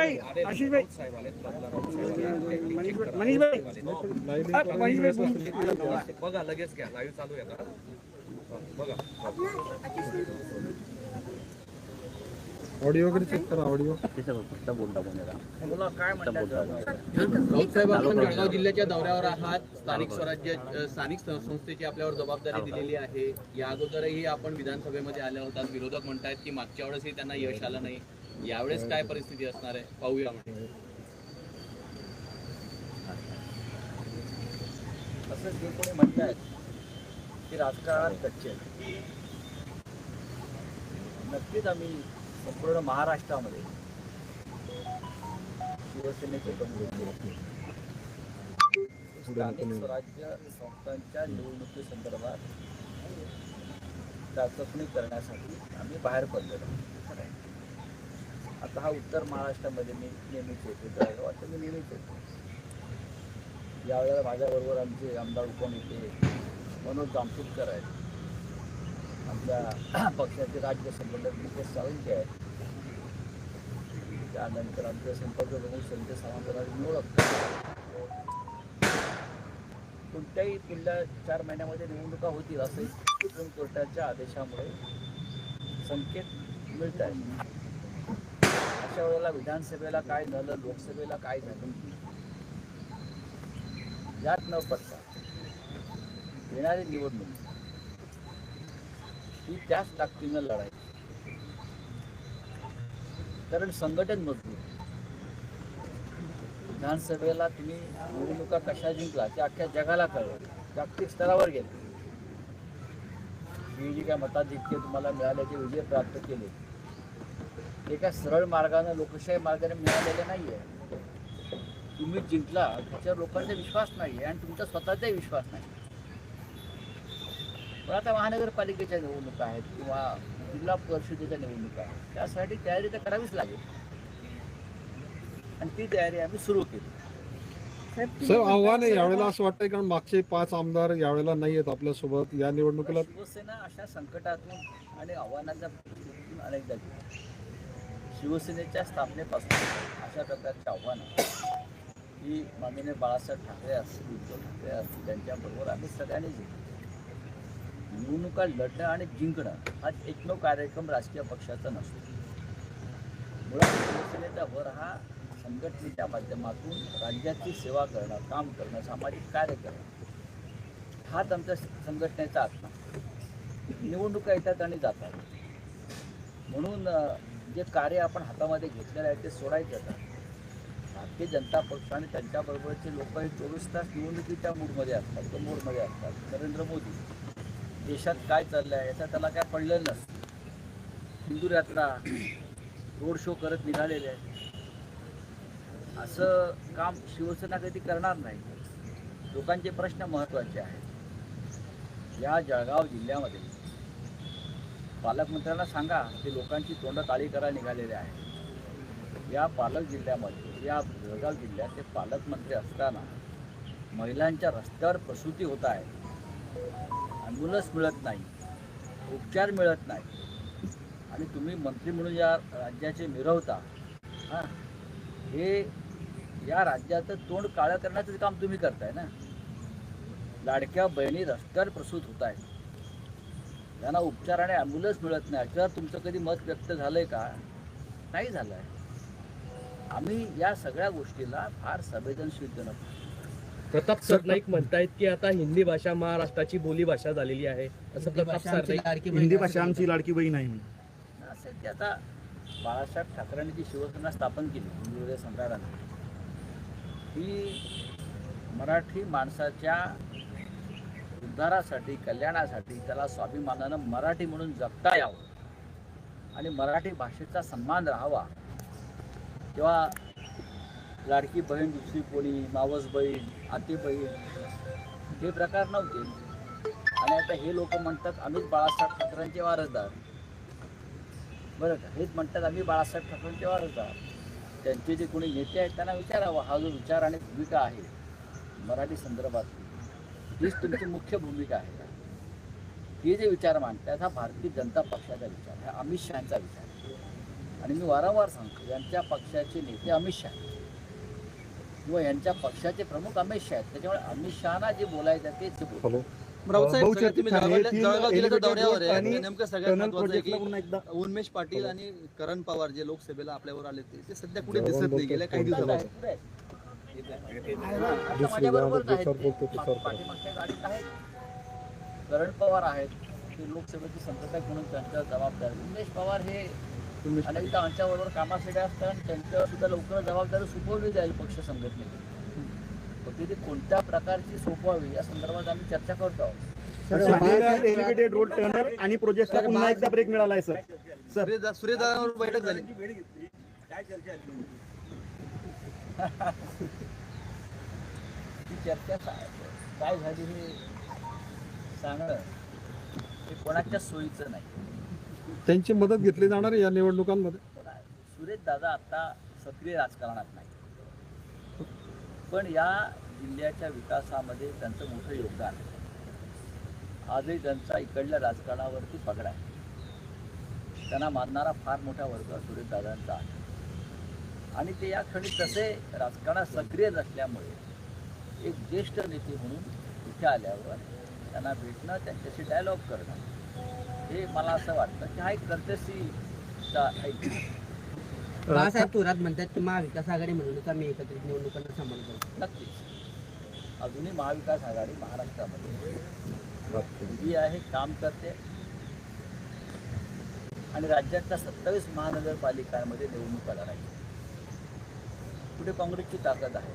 भाई आशिष भाई. मनीष भाई मनीष भाई. मनीष भाई बोल. बघा लगेच घ्या. लाईव्ह चालू आहे आता. बघा. ऑडिओ वगैरे चेक करा ऑडिओ. मुलं काय म्हणतात? राऊतसाहेब आपण जळगाव जिल्ह्याच्या दौऱ्यावर आहात. स्थानिक स्वराज्य स्थानिक संस्थेची आपल्यावर जबाबदारी दिलेली आहे. या अगोदरही आपण विधानसभेमध्ये आले होतात. विरोधक म्हणतायत की मागच्या वेळेसही त्यांना यश आलं नाही. यावेळेस काय परिस्थिती असणार आहे? पाहूया. म्हणजे असं जे कोणी म्हणतात की राजकारणात कच्चे नक्कीच आम्ही संपूर्ण महाराष्ट्रामध्ये शिवसेनेचे स्थानिक स्वराज्य संस्थांच्या निवडणुकीसंदर्भात चाचपणी करण्यासाठी आम्ही बाहेर पडलेलो आहोत. आता हा उत्तर महाराष्ट्रामध्ये मी नेहमीच येतो जळगाव आता मी नेहमीच येतो. यावेळेला माझ्याबरोबर आमचे आमदार उपनेते मनोज जामसुटकर आहेत. आमच्या पक्षाचे राज्य संघटक मुकेश सावंत आहेत. त्यानंतर आमचे संपर्क प्रमुख संजय सावंतराज मी ओळखतो कोणत्याही पुढल्या चार महिन्यामध्ये निवडणुका होतील असं सुप्रीम कोर्टाच्या आदेशामुळे संकेत मिळत आहेत मागच्या वेळेला विधानसभेला काय झालं लोकसभेला काय झालं? यात न पडता येणारी निवडणूक ही त्याच ताकदीनं लढायची. कारण संघटन मजबूत विधानसभेला तुम्ही निवडणुका कशा जिंकला त्या अख्ख्या जगाला कळलं. जागतिक स्तरावर गेले. तुम्ही जी काय मताधिक्य तुम्हाला मिळाल्याचे विजय प्राप्त केले. काय सरळ मार्गानं लोकशाही मार्गाने मिळालेले नाही आहे तुम्ही जिंकला त्याच्यावर लोकांचा विश्वास नाही आणि तुमचा स्वतःचाही विश्वास नाही. पण आता महानगरपालिकेच्या निवडणुका आहेत किंवा जिल्हा परिषदेच्या निवडणुका आहेत. त्यासाठी तयारी तर करावीच लागेल. आणि ती तयारी आम्ही सुरू केली. साहेब आव्हान आहे यावेळेला असं वाटतंय कारण मागचे पाच आमदार यावेळेला नाही आहेत आपल्यासोबत. या निवडणुकीला शिवसेना अशा संकटातून आणि आव्हानाच्या अनेकदा शिवसेनेच्या स्थापनेपासून अशा प्रकारची आव्हानं. ही माननीय बाळासाहेब ठाकरे असतील उद्धव ठाकरे असतील त्यांच्याबरोबर आम्ही सगळ्यांनी जिंकलो. निवडणुका लढणं आणि जिंकणं हा एकमेव कार्यक्रम राजकीय पक्षाचा नसतो. मुळात शिवसेनेचा भर हा संघटनेच्या माध्यमातून राज्याची सेवा करणं काम करणं सामाजिक कार्य करणं हाच आमच्या संघटनेचा आत्मा. निवडणुका येतात आणि जातात. म्हणून जे कार्य आपण हातामध्ये घेतलेलं आहे ते सोडायचं आता. भारतीय जनता पक्ष आणि त्यांच्याबरोबरचे लोक हे चोवीस तास निवडणुकीच्या मूडमध्ये असतात तो मूडमध्ये असतात. नरेंद्र मोदी देशात काय चाललं आहे याचा त्याला काय पडलेलं नसतं. हिंदू यात्रा रोड शो करत निघालेले आहेत. असं काम शिवसेना कधी करणार नाही. लोकांचे प्रश्न महत्त्वाचे आहेत. या जळगाव जिल्ह्यामध्ये पालकमंत्र्यांना सांगा की लोकांची तोंड काळी करा निघालेले आहे या पालक जिल्ह्यामध्ये या जळगाव जिल्ह्यात ते पालकमंत्री असताना महिलांच्या रस्त्यावर प्रसूती होत आहे. ॲम्ब्युलन्स मिळत नाही उपचार मिळत नाही. आणि तुम्ही मंत्री म्हणून या राज्याचे मिरवता. हां. हे या राज्याचं तोंड काळं करण्याचं काम तुम्ही करताय ना? लाडक्या बहिणी रस्त्यावर प्रसूत होत आहेत. त्यांना उपचार आणि ॲम्ब्युलन्स मिळत नाही. याच्यावर तुमचं कधी मत व्यक्त झालंय का? नाही झालं आहे आम्ही या सगळ्या गोष्टीला फार संवेदनशीलतेनं प्रताप सरनाईक म्हणतायत की आता हिंदी भाषा महाराष्ट्राची बोली भाषा झालेली आहे. असं प्रताप सरनाईक हिंदी भाषा आमची लाडकी बहीण आहे असेल की आता बाळासाहेब ठाकरेंनी जी शिवसेना स्थापन केली हिंदू सम्राटांनी ही मराठी माणसाच्या उद्धारासाठी कल्याणासाठी त्याला स्वाभिमानानं मराठी म्हणून जगता यावं आणि मराठी भाषेचा सन्मान राहावा. तेव्हा लाडकी बहीण दुसरी कोणी मावस बहीण आती बहीण हे प्रकार नव्हते. आणि आता हे लोक म्हणतात आम्हीच बाळासाहेब ठाकरेंचे वारसदार. बरं का? हेच म्हणतात आम्ही बाळासाहेब ठाकरेंचे वारसदार. त्यांचे जे कोणी नेते आहेत त्यांना विचारावं. हा जो विचार आणि भूमिका आहे मराठी संदर्भात हीच तुमची मुख्य भूमिका आहे. का हे जे विचार मांडतात हा भारतीय जनता पक्षाचा विचार आहे हा अमित शहाचा विचार आहे. आणि मी वारंवार सांगतो यांच्या पक्षाचे नेते अमित शहा किंवा यांच्या पक्षाचे प्रमुख अमित शहा आहेत. त्याच्यामुळे अमित शहाना जे बोलायचं ते ते बोलतात. हॅलो. राऊतसाहेब सगळ्यात तुम्ही ठाणे जळगाव येथील जळगाव जिल्ह्याच्या elevated दौऱ्यावर road आहे. आणि नेमकं सगळ्यात टनल महत्वाचं आहे प्रोजेक्टला की पुन्हा एकदा. उन्मेष पाटील आणि करण पवार जे लोकसभेला आपल्यावर आले ते ते सध्या कुठे दिसत नाही. गेल्या काही दिवसापासून. करण पवार आहेत. ते लोकसभेचे संघटक म्हणून त्यांच्या जबाबदारी. उमेश पवार हे अनेकदा आमच्याबरोबर कामासाठी असतात आणि त्यांच्यावर सुद्धा लवकर जबाबदारी सोपवली जाईल पक्ष संघटनेने फक्त ती कोणत्या प्रकारची सोपवावी या संदर्भात आम्ही चर्चा करतो आहोत. एलिव्हेटेड रोड टर्नर आणि प्रोजेक्टला पुन्हा एकदा ब्रेक मिळाला आहे सर. बैठक झाली. ती चर्चा काय झाली हे सांगणं हे कोणाच्या सोयीचं नाही. त्यांची मदत घेतली जाणार या निवडणुकांमध्ये? सुरेश दादा आता सक्रिय राजकारणात नाही. पण या जिल्ह्याच्या विकासामध्ये त्यांचं मोठं योगदान आहे. आजही त्यांचा इकडल्या राजकारणावरती पगडा आहे. त्यांना मानणारा फार मोठा वर्ग सुरेश दादांचा आहे. आणि ते या क्षणी तसे राजकारणात सक्रिय नसल्यामुळे एक ज्येष्ठ नेते म्हणून इथे आल्यावर त्यांना भेटणं त्यांच्याशी डायलॉग करणं हे मला असं वाटतं की हा एक कर्तसीचा एक बाळासाहेब थोरात म्हणतात की महाविकास आघाडी म्हणूनच आम्ही एकत्रित निवडणुकांना सामोरं करतो नक्कीच. अजूनही महाविकास आघाडी महाराष्ट्रामध्ये उभी आहे काम करते. आणि राज्यातल्या सत्तावीस महानगरपालिकांमध्ये निवडणुका लढायची कुठे काँग्रेसची ताकद आहे.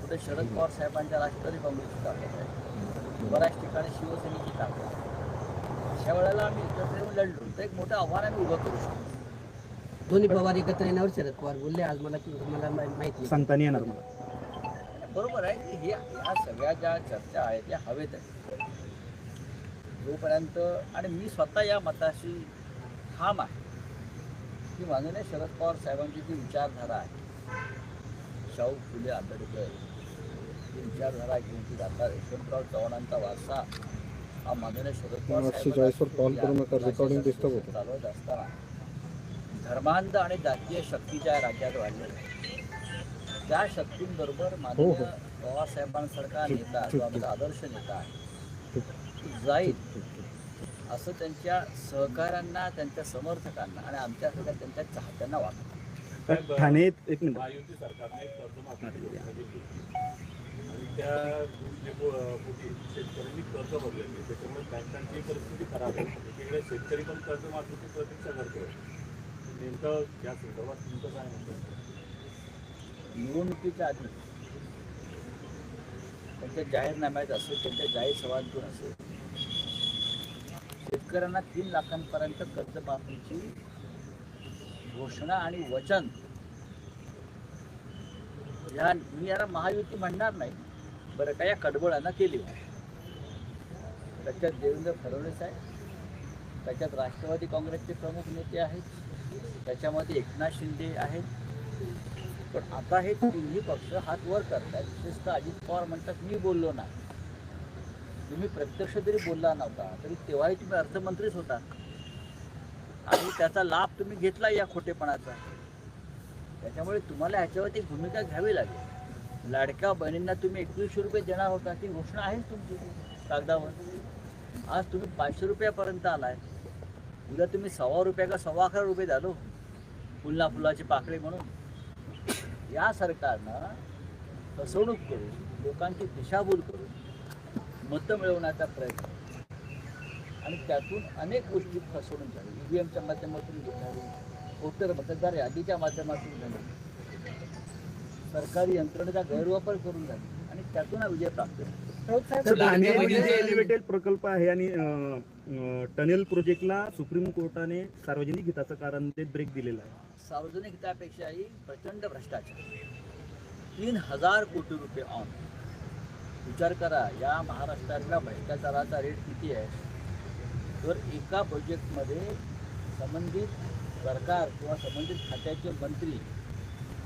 कुठे शरद पवार साहेबांच्या राष्ट्रवादी काँग्रेसची ताकद आहे. बऱ्याच ठिकाणी शिवसेनेची ताकद आहे. अशा वेळेला आम्ही एकत्र येऊन लढलो. तर एक मोठं आव्हान आम्ही उभं करू शकतो. दोन्ही पवार एकत्र येण्यावर शरद पवार बोलले. आज मला मला माहिती आहे. सांगता नाही येणार मला. बरोबर आहे की हे ह्या सगळ्या ज्या चर्चा आहेत त्या हवेत आहेत जोपर्यंत आणि मी स्वतः या मताशी ठाम आहे. की माननीय शरद पवार साहेबांची जी विचारधारा आहे शाहू फुले आंबेडकर ही विचारधारा घेऊन ती जातात यशवंतराव चव्हाणांचा वारसा. हा माननीय शरद. चालवत असताना धर्मांध आणि जातीय शक्तीच्या राज्यात वाढलेल्या त्या शक्तींबरोबर हो, माननीय हो. पवारसाहेबांसारखा नेता जो आमचा आदर्श नेता आहे. जाईल. असं त्यांच्या सहकाऱ्यांना त्यांच्या समर्थकांना आणि आमच्यासारख्या त्यांच्या चाहत्यांना वाटतं. ठाणे एक मिनिट. महायुती सरकारने कर्जमाफी केली. आणि त्या पोटी शेतकऱ्यांनी कर्ज. त्याच्यामुळे बँकांची परिस्थिती खराब आहे. एकीकडे शेतकरी पण कर्जमाफीची प्रतीक्षा करतोय नेमकं या संदर्भात तुमचं काय म्हणतं निवडणुकीच्या आधी त्यांच्या जाहीरनाम्यात असेल त्यांच्या जाहीर सभांतून असेल शेतकऱ्यांना तीन लाखांपर्यंत कर्जमाफीची घोषणा आणि वचन. या मी याला महायुती म्हणणार नाही बरं का या कडबोळांना केली त्याच्यात देवेंद्र फडणवीस आहे त्याच्यात राष्ट्रवादी काँग्रेसचे प्रमुख नेते आहेत. त्याच्यामध्ये एकनाथ शिंदे आहेत. पण आता हे तिन्ही पक्ष हात वर करतात विशेषतः अजित पवार म्हणतात मी बोललो नाही. तुम्ही प्रत्यक्ष जरी बोलला नव्हता तरी तेव्हाही तुम्ही अर्थमंत्रीच होता. आणि त्याचा लाभ तुम्ही घेतला या खोटेपणाचा. त्याच्यामुळे तुम्हाला ह्याच्यावरती भूमिका घ्यावी लागेल. लाडक्या बहिणींना तुम्ही एकवीसशे रुपये देणार होता ती घोषणा आहेच तुमची कागदावर. आज तुम्ही पाचशे रुपयापर्यंत आलाय. उद्या तुम्ही सव्वा रुपया का सव्वा अकरा रुपये झालो फुलना फुलाची पाकळी म्हणून. या सरकारनं फसवणूक करून लोकांची दिशाभूल करून मतं मिळवण्याचा प्रयत्न आणि त्यातून अनेक गोष्टी फसवणूक झाली. ई व्ही एमच्या माध्यमातून झाली वोटर मतदार यादीच्या माध्यमातून झाली. सरकारी यंत्रणेचा गैरवापर करून झाली. आणि त्यातून हा विजय प्राप्त झाला. एलिव्हेटेड प्रकल्प आहे आणि टनेल प्रोजेक्टला सुप्रीम कोर्टाने सार्वजनिक हिताचं कारण देत ब्रेक दिलेला आहे. सार्वजनिक हितापेक्षाही प्रचंड भ्रष्टाचार. तीन हजार कोटी रुपये ऑन विचार करा या महाराष्ट्रातल्या भ्रष्टाचाराचा रेट किती आहे? तर एका प्रोजेक्टमध्ये संबंधित सरकार किंवा संबंधित खात्याचे मंत्री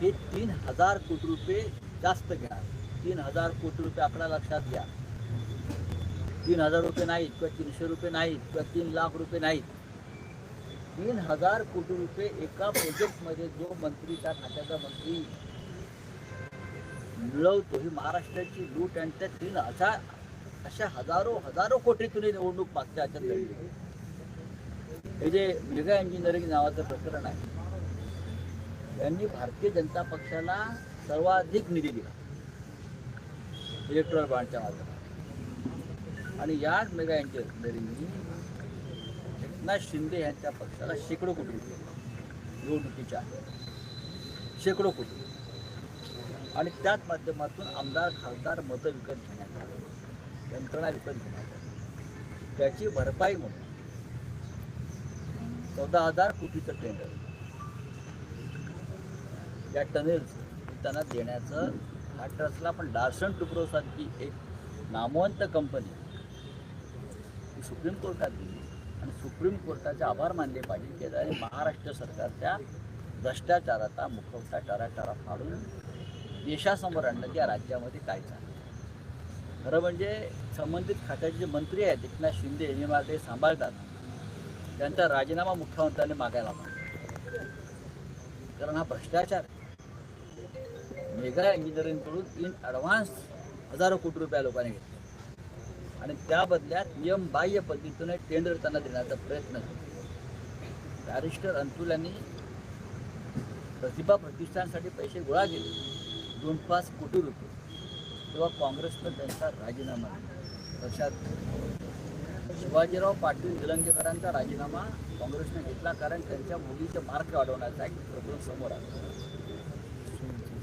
हे तीन हजार कोटी रुपये जास्त घ्या तीन हजार कोटी रुपये आकडा लक्षात घ्या. तीन हजार रुपये नाहीत किंवा तीनशे रुपये नाहीत किंवा तीन लाख रुपये नाहीत. तीन हजार कोटी रुपये एका प्रोजेक्टमध्ये जो मंत्री त्या खात्याचा मंत्री मिळवतो ही महाराष्ट्राची लूट आणि त्या तीन हजार अशा हजारो हजारो कोटीतून निवडणूक मागच्या ह्याच्यात लढली हे जे मेगा इंजिनिअरिंग नावाचं प्रकरण आहे यांनी भारतीय जनता पक्षाला सर्वाधिक निधी दिला. इलेक्ट्रॉनिक बॉन्डच्या माध्यमात आणि याच मेगा इंजिनिअरिंगनी एकनाथ शिंदे यांच्या पक्षाला शेकडो कोटी रुपये दिले. निवडणुकीच्या शेकडो कोटी. आणि त्याच माध्यमातून आमदार खासदार मतं विकत यंत्रणा विकत घेणार त्याची भरपाई म्हणून चौदा हजार कोटीचं टेंडर या टनेल्स त्यांना देण्याचं हा ट्रस्टला पण लार्सन टुक्रोसारखी एक नामवंत कंपनी ही सुप्रीम कोर्टात दिली. आणि सुप्रीम कोर्टाचे आभार मानले पाहिजे की आणि महाराष्ट्र सरकारच्या भ्रष्टाचाराचा मुखवटा टाराटारा फाडून देशासमोर आणलं की या राज्यामध्ये काय चाललं. खरं म्हणजे संबंधित खात्याचे जे मंत्री आहेत एकनाथ शिंदे यांनी मला ते सांभाळतात. त्यांचा राजीनामा मुख्यमंत्र्यांनी मागायला हवा. कारण हा भ्रष्टाचार आहे. मेगा इंजिनिअरिंगकडून इन ॲडव्हान्स हजारो कोटी रुपया लोकांनी घेतले. आणि त्या बदल्यात नियम बाह्य पद्धतीने टेंडर त्यांना देण्याचा प्रयत्न केला. बॅरिस्टर अंतुल यांनी प्रतिभा प्रतिष्ठानसाठी पैसे गोळा केले. दोन पाच कोटी रुपये. तेव्हा काँग्रेसनं त्यांचा राजीनामा दिला. लक्षात शिवाजीराव पाटील निलंगेकरांचा राजीनामा काँग्रेसने घेतला कारण त्यांच्या मुलीचे मार्क वाढवण्याचा एक प्रकरण समोर आला.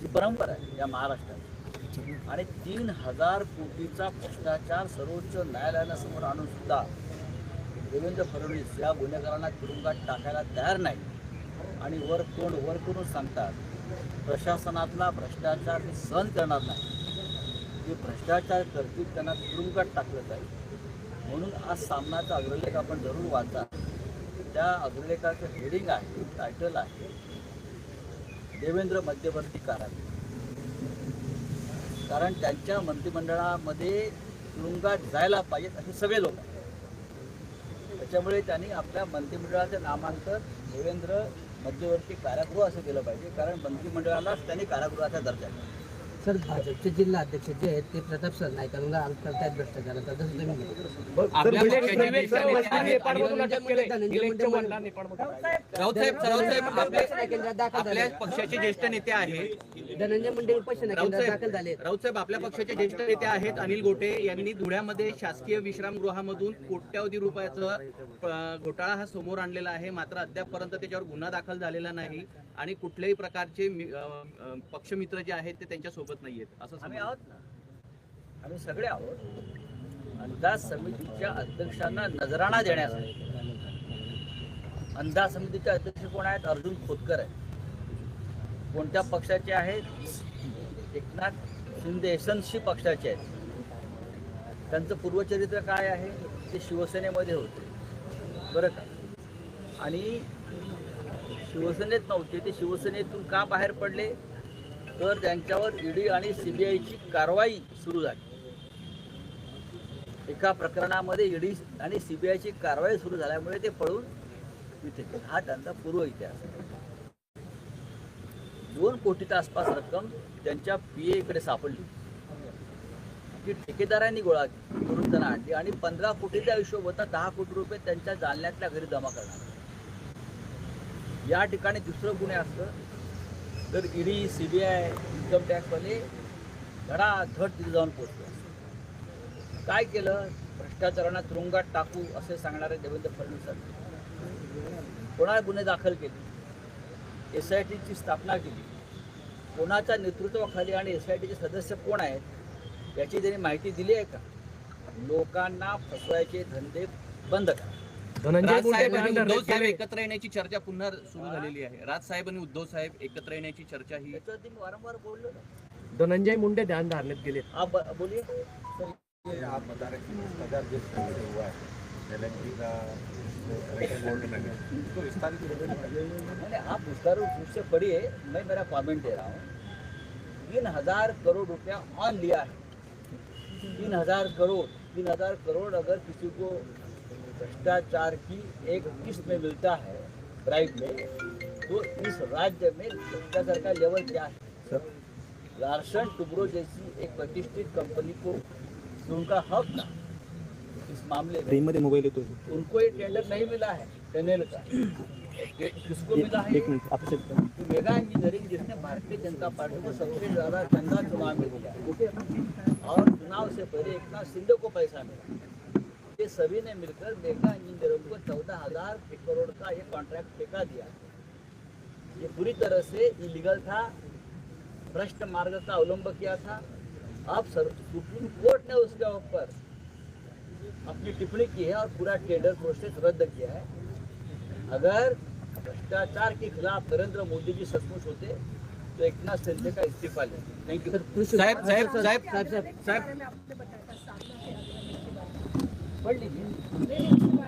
ही परंपरा आहे या महाराष्ट्रात. आणि तीन हजार कोटीचा भ्रष्टाचार सर्वोच्च न्यायालयासमोर आणून सुद्धा देवेंद्र फडणवीस या गुन्हेगारांना तुरुंगात टाकायला तयार नाही. आणि वर तोंड वर करून सांगतात प्रशासनातला भ्रष्टाचार सहन करणार नाही. जे भ्रष्टाचार करतील त्यांना तुरुंगात टाकलं जाईल. म्हणून आज सामनाचा अग्रलेख आपण जरूर वाचा. त्या अग्रलेखाचं हेडिंग आहे टायटल आहे देवेंद्र मध्यवर्ती कारागृह कारण त्यांच्या मंत्रिमंडळामध्ये तुरुंगात जायला पाहिजेत असे सगळे लोक त्याच्यामुळे त्यांनी आपल्या मंत्रिमंडळाचं नामांतर देवेंद्र मध्यवर्ती कारागृह असं केलं पाहिजे. कारण मंत्रिमंडळालाच त्यांनी कारागृहाचा दर्जा दिला. सर भाजपचे जिल्हा अध्यक्ष जे आहेत ते प्रताप सरनाईकांना करतायत भ्रष्टाचाराचा जसं तुम्ही वनला नेपाळमधून राऊत साहेब राऊत साहेब आपल्या पक्षाचे ज्येष्ठ नेते आहेत. धनंजय मुंडे केंद्रात दाखल झाले साहेब राऊत साहेब आपल्या पक्षाचे ज्येष्ठ नेते आहेत अनिल गोटे यांनी धुळ्यामध्ये शासकीय विश्रामगृहामधून कोट्यावधी रुपयाचं घोटाळा हा समोर आणलेला आहे. मात्र अद्यापपर्यंत त्याच्यावर गुन्हा दाखल झालेला नाही आणि कुठल्याही प्रकारचे पक्षमित्र जे आहेत ते त्यांच्यासोबत नाहीयेत असं आम्ही. आहोत ना? आम्ही सगळे आहोत. अंदाज समितीच्या अध्यक्षांना नजराणा देण्यासाठी. अंदाज समितीचे अध्यक्ष कोण आहेत? अर्जुन खोतकर आहेत. कोणत्या पक्षाचे आहेत? एकनाथ शिंदे एसनशी पक्षाचे आहेत. त्यांचं पूर्वचरित्र काय आहे? ते शिवसेनेमध्ये होते. बरं का? आणि शिवसेनेत नव्हते ते शिवसेनेतून का बाहेर पडले? तर त्यांच्यावर ईडी आणि सीबीआयची कारवाई सुरू झाली. एका प्रकरणामध्ये ईडी आणि सीबीआयची कारवाई सुरू झाल्यामुळे ते पळून इथे हा त्यांचा पूर्व इतिहास. आहे. दोन कोटीच्या आसपास रक्कम त्यांच्या पी कडे सापडली. ती ठेकेदारांनी गोळा करून त्यांना आणली आणि पंधरा कोटीच्या हिशोब होता दहा कोटी रुपये त्यांच्या जालन्यातल्या घरी जमा करणार या ठिकाणी दुसरं गुन्हे असतं तर ईडी सीबीआय इन्कम टॅक्सवाले धडाधड तिथे जाऊन पोहोचले काय केलं? भ्रष्टाचारांना तुरुंगात टाकू असे सांगणारे देवेंद्र फडणवीस कोणा गुन्हे दाखल केले? एस आय टीची स्थापना केली. कोणाच्या नेतृत्वाखाली आणि एस आय टीचे सदस्य कोण आहेत याची त्यांनी माहिती दिली आहे का? लोकांना फसवायचे धंदे बंद करा. राज साहेब आणि उद्धव साहेब. एकत्र येण्याची चर्चा पुन्हा सुरू झालेली आहे. राज साहेब आणि उद्धव साहेब एकत्र येण्याची चर्चा ही याच्यावरती मी वारंवार बोललो ना. धनंजय मुंडे ध्यान धारण्यात गेले आप ब- बोलिए सर आप बता रहे थे भ्रष्टाचार जिस तरह से हुआ है आप उसका रूप से पढ़िए मैं मेरा कमेंट दे रहा हूँ। तीन हज़ार करोड़ रुपया ऑन लिया है। तीन हज़ार करोड़ तीन हज़ार करोड़ अगर किसी को भ्रष्टाचार की एक किस्त में मिलता है प्राइड में तो इस राज्य में भ्रष्टाचार का लेवल क्या है? लार्सन टुब्रो जैसी एक प्रतिष्ठित कंपनी को उनका हक था इस मामले में मोबाईल येतो उनको ये टेंडर नहीं मिला है टनल का। किसको मिला है? एक मिनिट आपसे मेगा इंजीनियरिंग जिसने भारतीय जनता पार्टी को सबसे ज़्यादा चंदा चुनाव में दिया और चुनाव से पहले एक नाथ शिंदे को पैसा मिला ये सभी ने मिलकर मेगा इंजीनियरिंग को चौदह हज़ार करोड़ का ये कॉन्ट्रैक्ट ठेका दिया ये पूरी तरह से इलीगल था भ्रष्ट मार्ग का अवलंब किया था। अब सुप्रीम कोर्ट ने उसके ऊपर अपनी टिप्पणी की है और पूरा टेंडर प्रोसेस रद्द किया है। अगर भ्रष्टाचार के खिलाफ नरेंद्र मोदी जी सचमुच होते तो एक नाथ शिंदे का इस्तीफा लेते। थैंक यू साहब साहब साहब साहब साहब पढ़ लीजिए।